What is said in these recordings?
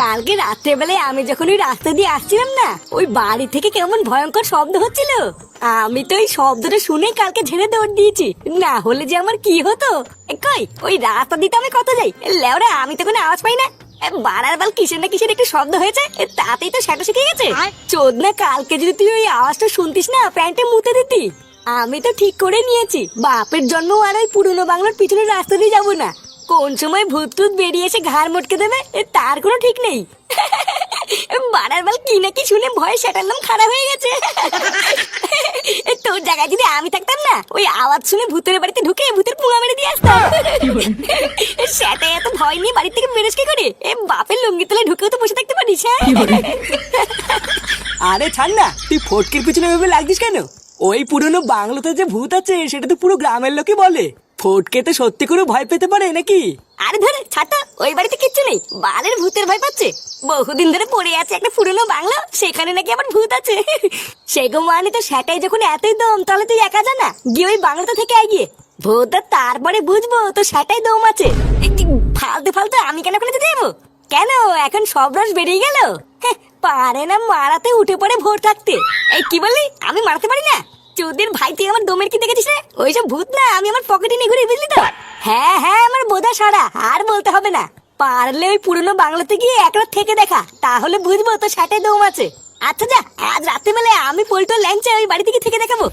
কালকে রাত্রেবেলায় আমি যখন ওই রাস্তা দিয়ে আসছিলাম না ওই বাড়ি থেকে কেমন ভয়ঙ্কর শব্দ হচ্ছিল। আমি তো ওই শব্দটা শুনে কালকে ঝেড়ে দৌড় দিয়েছি। না হলে যে আমার কি হতো? কই? ওই রাস্তা দিতে আমি কত যাই? লেওরা আমি তো কোনো আওয়াজ পাই না। বাড়ার বাল কিসের না কিসের একটু শব্দ হয়েছে? তাতেই তো সেটা শিখে গেছে। চোদ না কালকে যদি তুই ওই আওয়াজটা শুনতিস না প্যান্টে মুতে দিতি। আমি তো ঠিক করে নিয়েছি। বাপের জন্ম আর ওই পুরনো বাংলার পিছনের রাস্তা দিয়ে যাব না। কোন সময় ভূত টুত বেরিয়ে এসে ঘাড় মটকে দেবে? তার কোনো ঠিক নেই। বাড়ার বাল কি না কি শুনে ভয়ে সেটার নাম খারাপ হয়ে গেছে। তোর জায়গায় যদি আমি থাকতাম না, ওই আওয়াজ শুনে ভূতের বাড়িতে ঢুকে ভূতের পুঙা মেরে দিয়ে আসতাম। সেটাই এত ভয় নিয়ে বাড়ি থেকে বেরোস কি করে? এ, বাপের লুঙ্গি তলে ঢুকেও তো বসে থাকতে পারিস হ্যাঁ? আরে ছাড় না, তুই ফটকের পিছনে ভেবে লাগছিস কেন? ওই পুরনো বাংলোতে যে ভূত আছে, সেটা তো পুরো গ্রামের লোকে বলে। ফটকে তো সত্যি করে ভয় পেতে পারে নাকি? আরে ধরে ছাতা ওই বাড়িতে কিচ্ছু নেই। বালের ভূতের ভয় পাচ্ছে। বহুদিন ধরে পড়ে আছে একটা পুরনো বাংলা, সেখানে নাকি আবার ভূত আছে। সেগো মানে তো সেটাই যখন এতই দম, তাহলে তুই একা জানা গিয়ে ওই বাংলাটা থেকে এগিয়ে ভূত তারপরে বুঝব তো সেটাই দম আছে। ফালতু ফালতু, আমি কেন যেতে যাব? কেন? এখন সব রস বেরিয়ে গেল। পারে না মারাতে উঠে পড়ে ভোর থাকতে। এই, কি বললি? আমি মারতে পারি না? চোদের ভাই তুই আমার দমের কি দেখেছিস রে? ওইসব ভূত না, আমি আমার পকেটে নিয়ে ঘুরে বুঝলি তো। হ্যাঁ হ্যাঁ আমার বোধা সারা, আর বলতে হবে না। পারলে ওই পুরনো বাংলাতে গিয়ে একবার থেকে দেখা, তাহলে বুঝব তো সাটে দম আছে। আচ্ছা যা, আজ রাত্রিবেলায় আমি পল্টো ল্যাংচা ওই বাড়ি থেকে থেকে দেখাবো।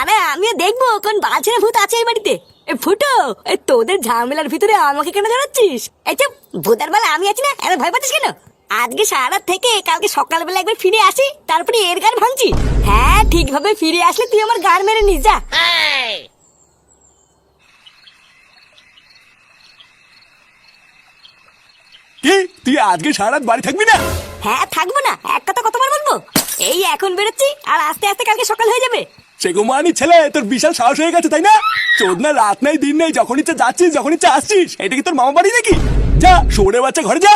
আরে আমিও দেখব কোন বালছেনা ভূত আছে এই বাড়িতে। এ, ফুটো, এ, তোদের ঝামেলার ভিতরে আমাকে কেন জানাচ্ছিস এই চুপ, ভূতের বেলা আমি আছি না, এত ভয় পাচ্ছিস কেন? আজকে সারা থেকে কালকে সকালবেলা একবার ফিরে আসি তারপরে এর গান ভাঙছি। হ্যাঁ ঠিকভাবে ফিরে আসলে তুই আমার গান মেরে নিস যা। কি? তুই আজকে সারা বাড়ি থাকবি না? হ্যাঁ থাকব না। এক কথা কতবার বলব? এই এখন বেরোচ্ছি আর আস্তে আস্তে কালকে সকাল হয়ে যাবে। সে কুমারানি ছেলে তোর বিশাল সাহস হয়ে গেছে তাই না? চোদ না রাত নাই দিন নেই যখন ইচ্ছা যাচ্ছিস যখন ইচ্ছা আসছিস এটা কি তোর মামা বাড়ি নাকি? যা সরে বাচ্চা ঘরে যা।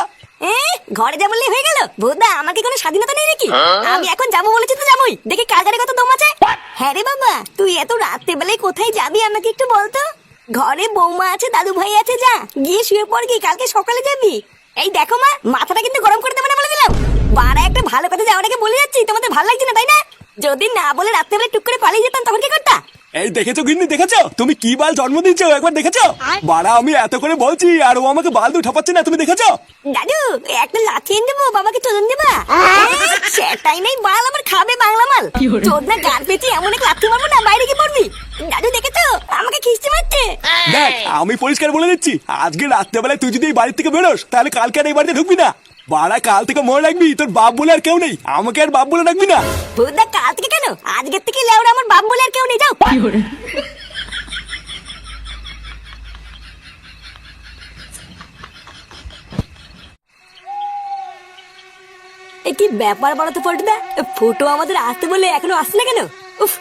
এ ঘরে যা বললেই হয়ে গেল। ভোদা আমার কি কোনো স্বাধীনতা নেই নাকি? আমি এখন যাব বলেছি তো যাবোই। দেখি কার কত দম আছে। হ্যাঁ রে বাবা তুই এত রাত্রে বেলায় কোথায় যাবি আমাকে একটু বলতো? ঘরে বৌমা আছে দাদু ভাই আছে যা। গিয়ে শুয়ে পড় কি কালকে সকালে যাবি। এই দেখো মা মাথাটা কিন্তু গরম করে দেবে না বলে দিলাম। বারা একটা ভালো কথা যাওয়ার আগে বলে যাচ্ছি তোমাদের ভালো লাগছে না তাই না? যদি না বলে রাত্রেবেলা টুক করে পালিয়ে যেতাম তখন কি করতা? এই দেখেছ গিন্নি দেখেছ? তুমি কি বাল জন্ম দিচ্ছ একবার দেখেছ? বাড়া আমি এত করে বলছি আর ও আমাকে বাল দু ঠাপাচ্ছে না তুমি দেখেছ? দাদু একটা লাথি এনে দেবো বাবাকে চোদন দেবা? সেটাই নেই বাল আমার খাবে বাংলা মাল। চোদ না গার পেয়েছি এমন এক লাথি মারবো না বাইরে কি পড়বি। দাদু দেখেছ? আমাকে খিস্তি মারছে। দেখ আমি পরিষ্কার বলে দিচ্ছি আজকে রাত্রেবেলায় তুই যদি এই বাড়ি থেকে বেরোস তাহলে কালকে আর এই বাড়িতে ঢুকবি না। বাড়া কাল থেকে মনে রাখবি তোর বাপ বলে আর কেউ নেই আমাকে আর বাপ বলে রাখবি না। বুদ্ধা কাল থেকে কেন? আজকের থেকে লেওরা আমার বাপ বলে আর কেউ নেই যাও। এ কি ব্যাপার বলো তো পল্টুদা? ফুটো আমাদের আসতে বলে এখনও আসছে না কেন? উফ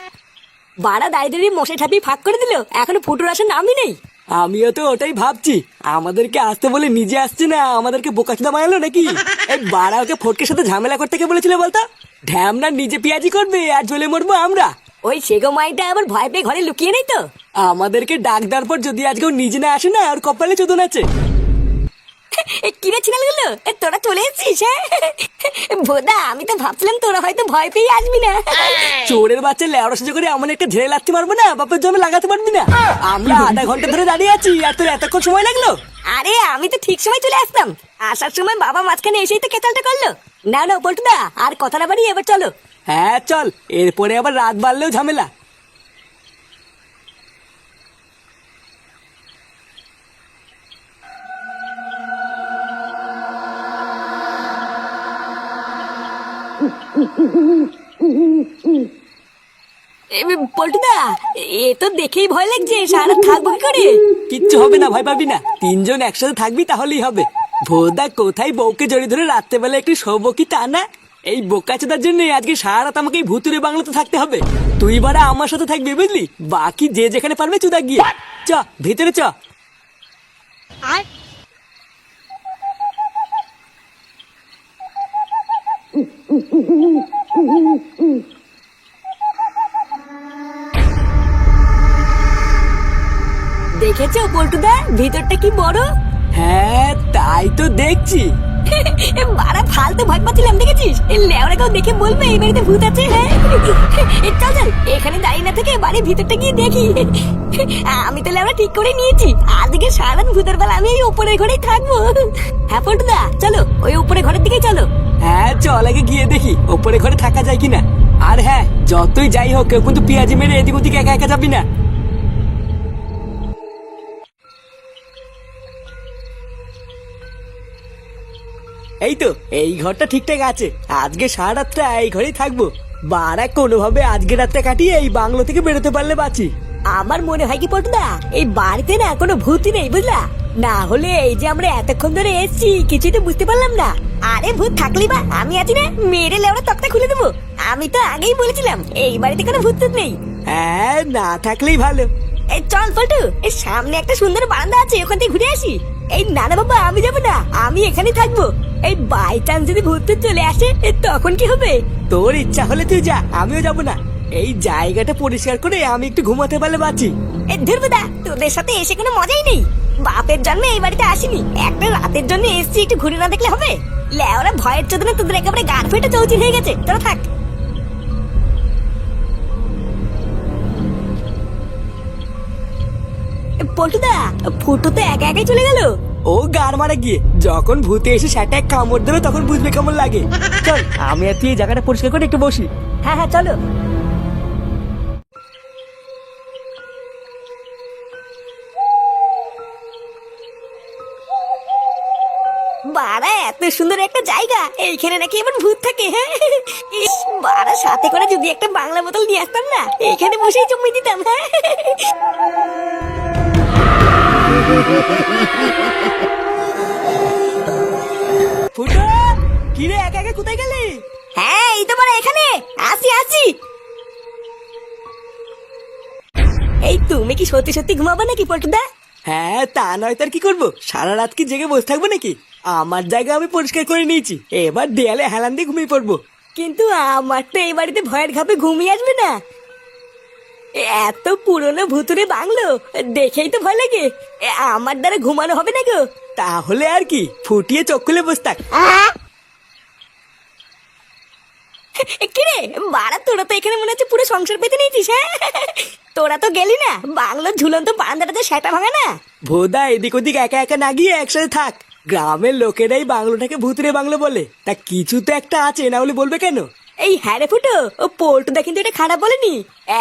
বাড়া দাঁড়িয়ে দাঁড়িয়ে মশাই ঠাপি ফাঁক করে দিল। এখনও ফুটোর আসার নামই নেই। আমিও তো ওটাই ভাবছি। আমাদেরকে আসতে বলে নিজে আসছে না আমাদেরকে বোকাচুদা মারালো নাকি? এই বাড়া ওকে ফটকের সাথে ঝামেলা করতে কে বলেছিল বলতো? ঢ্যামনা নিজে পেঁয়াজি করবে আর জ্বলে মরবো আমরা। ওই সেগো মাইটা আবার ভয় পেয়ে ঘরে লুকিয়ে নেই তো? আমাদেরকে ডাক দেওয়ার পর যদি আজকে ও নিজে না আসে না আর কপালে চোদন আছে। কিরে ছিনালগুলো? এ, তোরা চলে এসেছিস হ্যাঁ? বোদা আমি তো ভাবছিলাম তোরা হয়তো ভয় পেয়ে আসবি না। চোরের বাচ্চা লেওড়া সাজা করে এমন একটা ঝেড়ে লাগতে পারব না বাপের জমে লাগাতে পারবি না। আমরা আধা ঘণ্টা ধরে দাঁড়িয়ে আছি আর তোর এতক্ষণ সময় লাগল? আরে আমি তো ঠিক সময় চলে আসতাম। আসার সময় বাবা মাঝখানে এসেই তো কেতালটা করল। না না পল্টুদা আর কথা না বাড়ি এবার চলো। হ্যাঁ চল এরপরে আবার রাত বাড়লেও ঝামেলা। পল্টুদা এ তো দেখেই ভয় লাগছে সারা থাকব কি করে? কিচ্ছু হবে না ভয় পাবি না। তিনজন একসাথে থাকবি তাহলেই হবে। ভোদা কোথায় বউকে জড়িয়ে ধরে রাত্রেবেলা একটু শোবো কি তা না? এই বোকাচোদার জন্য আজকে সারা রাত আমাকে এই ভুতুরে বাংলাতে থাকতে হবে। তুই বারা আমার সাথে থাকবি বুঝলি? বাকি যে যেখানে পারবে চুদা গিয়ে। চ ভিতরে চ। দেখেছ পল্টুদা? ভিতরটা কি বড়? হ্যাঁ তাই তো দেখছি। বাড়া ফালতু ভয় পাচ্ছিলাম দেখেছিস? লেওরা কেউ দেখে বলবে এই বাড়িতে ভূত আছে হ্যাঁ? চল চল এখানে দাঁড়িয়ে না থেকে বাড়ির ভিতরটা গিয়ে দেখি। আমি তাহলে আমরা ঠিক করে নিয়েছি। আজকে সারা রাত ভূতের বেলা আমি এই উপরের ঘরেই থাকব। হ্যাঁ পটুদা চলো ওই উপরের ঘরের দিকেই চলো। হ্যাঁ চল আগে গিয়ে দেখি, ওপরে ঘরে থাকা যায় কিনা। আর হ্যাঁ যতই যাই হোক, কেউ কিন্তু পেঁয়াজি মেরে এদিক ওদিকে একা একা যাবি না। এই তো, এই ঘরটা ঠিকঠাক আছে। আজকে সারা এই ঘরেই থাকব। বারা কোনোভাবে আজকে রাতটা কাটিয়ে এই বাংলো থেকে বেরোতে পারলে বাঁচি। আমার মনে হয় কি পটুদা, এই বাড়িতে না কোনো ভূতি নেই, বুঝলা? না হলে এই যে আমরা এতক্ষণ ধরে এসেছি, কিছুই তো বুঝতে পারলাম না। আরে ভূত থাকলি বা আমি আছি না মেরে লেওড়া তক্তা খুলে দেবো। আমি তো আগেই বলেছিলাম এই বাড়িতে কোনো ভূত নেই। হ্যাঁ না থাকলেই ভালো। এই চল পল্টু এই সামনে একটা সুন্দর বারান্দা আছে ওখান থেকে ঘুরে আসি। এই না না বাবা আমি যাব না আমি এখানে থাকব। এই বাই চান্স যদি ভূত চলে আসে তখন কি হবে? তোর ইচ্ছা হলে তুই যা আমিও যাব না। এই জায়গাটা পরিষ্কার করে আমি একটু ঘুমাতে পারলে বাঁচি। এ ধুরবুদা তোদের সাথে এসে কোনো মজাই নেই। বাপের জন্মে এই বাড়িতে আসিনি। একটা রাতের জন্য এসছি একটু ঘুরে না দেখলে হবে? লেওরা ভয়ের চোদনে তোদের একেবারে গান ফেটে চৌচির হয়ে গেছে। তোরা থাক। পল্টুদা ফুটো তো একা একাই চলে গেল। ও গার মারা গিয়ে। যখন ভূতে এসে সেটা এক কামড় দেবে তখন বুঝবে কেমন লাগে। চল আমি আর তুই এই জায়গাটা পরিষ্কার করে একটু বসি। হ্যাঁ হ্যাঁ চলো। বাড়া সুন্দর একটা জায়গা। এইখানে নাকি এবার ভূত থাকে হ্যাঁ? বাড়া সাথে করে যদি একটা বাংলা বোতল নিয়ে আসতাম না এখানে বসেই জমি দিতাম হ্যাঁ? ফুটো কি রে একা একা কোথায় গেলি? হ্যাঁ এই তো বাড়া এখানে। আসি আসি। এই তুমি কি সত্যি সত্যি ঘুমাবো নাকি পল্টুদা হ্যাঁ তা নয় তার কি করব? সারা রাত কি জেগে বসে থাকব নাকি? আমার জায়গা আমি পরিষ্কার করে নিয়েছি। এবার দেয়ালে হেলান দিয়ে ঘুমিয়ে পড়ব। কিন্তু আমার তো এই বাড়িতে ভয়ের ঘাপে ঘুমিয়ে আসবে না। এত পুরনো ভুতুরে বাংলো দেখেই তো ভয় লাগে। আমার দ্বারা ঘুমানো হবে না গো। তাহলে আর কি ফুটিয়ে চোখ খুলে বসে থাক। কিরে বাড়া তোরা তো এখানে মনে হচ্ছে পুরো সংসার পেতে নিয়েছিস হ্যাঁ? তোরা তো গেলি না বাংলোর ঝুলন্ত বারান্দাটা তো সেটা ভাঙা না। ভোদা এদিক ওদিক একা একা না গিয়ে একসাথে থাক। গ্রামের লোকেরাই বাংলোটাকে ভুতুরে বাংলো বলে। তা কিছু তো একটা আছে, না বলে বলবে কেন? এই হ্যাঁ রে ফুটো, ও পোল্টুদা কিন্তু এটা খারাপ বলেনি।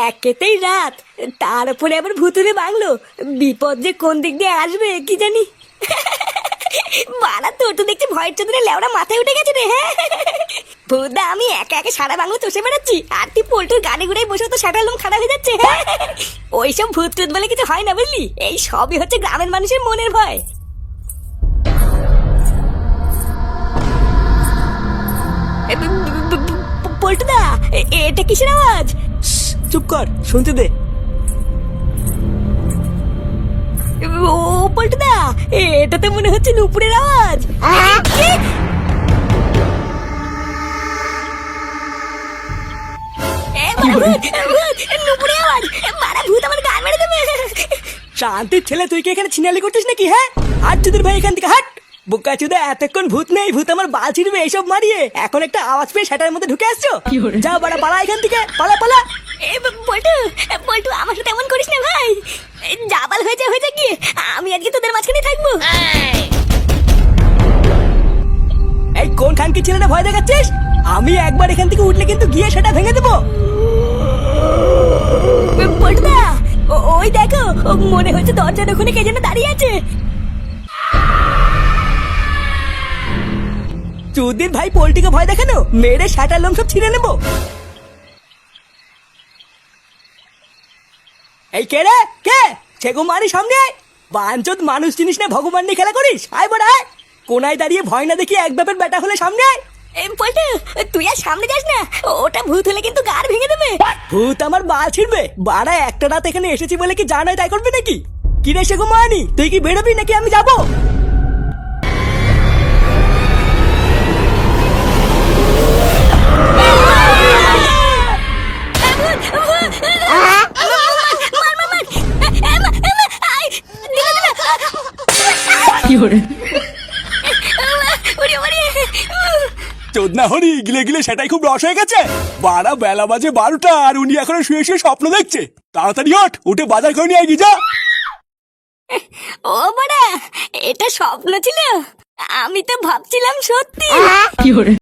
একেতেই রাত, তার উপরে আবার ভুতুরে বাংলো। বিপদ যে কোন দিক দিয়ে আসবে, কি জানি? বাড়া, তোর তো দেখছি ভয়ের চোদনে লেওড়া মাথায় উঠে গেছে রে হ্যাঁ? ভুদা আমি একা একা সারা বাংলো চষে বেড়াচ্ছি, আর তুই পোল্টুর গাড়ি ঘুরে বসে তো সারা লোম খারাপ হয়ে যাচ্ছে হ্যাঁ? ওইসব ভূত বলে কিছু হয় না, বুঝলি? এই সবই হচ্ছে গ্রামের মানুষের মনের ভয়। পল্টুদা এটা কিসের আওয়াজ? চুপ কর শুনতে দে। ও পল্টুদা এটা তো মনে হচ্ছে নুপুরের আওয়াজ। শান্তির ছেলে তুই কি এখানে ছিনালি করতিস নাকি হ্যাঁ? হাট চুদির ভাই এখান থেকে হাট। বুকা চুদা এতক্ষণ ভূত নেই ভূত আমার বাল ছিড়বে এইসব মারিয়ে। এখন একটা আওয়াজ পেয়ে সেটার মধ্যে ঢুকে আসছো? যা বাড়া পালা এখান থেকে পালা পালা। এ, ব- পল্টু এ, আমার সাথে এমন করিস না ভাই। এ, জাবাল হয়েছে হয়েছে কি আমি আজকে তোদের মাঝখানে থাকব। এই কোন খানকি ছেলেটা ভয় দেখাচ্ছিস? আমি একবার এখান থেকে উঠলে কিন্তু গিয়ে সেটা ভেঙে দেবো। পল্টুদা ও- ওই দেখো ও মনে হচ্ছে দরজার ওখানে কে যেন দাঁড়িয়ে আছে। চুদির ভাই পোল্টিকে ভয় দেখানো মেরে শাটার লোম সব ছিঁড়ে নেব। এই কে রে? কে? ছেগো মারি সামনে বাঞ্চত মানুষ জিনিস না ভগবান নিয়ে খেলা করিস? আয় বড় আয়। কোনায় দাঁড়িয়ে ভয় না দেখি এক ব্যাপের বেটা হলে সামনে আয়। পল্টু তুই আর সামনে যাস না। ওটা ভূত হলে কিন্তু গার ভেঙে দেবে। ভূত আমার বাল ছিড়বে। বাড়া একটা রাত এখানে এসেছি বলে কি জানাই তাই করবে নাকি? কি রে সেগো মানি? তুই কি বেরোবি নাকি আমি যাব? চোদনা হরি গিলে গিলে সেটাই খুব রস হয়ে গেছে। বারা বেলা বাজে বারোটা আর উনি এখনও শুয়ে শুয়ে স্বপ্ন দেখছে। তাড়াতাড়ি ওঠ উঠে বাজার করে নিয়ে যা ও বড়া এটা স্বপ্ন ছিল? আমি তো ভাবছিলাম সত্যি।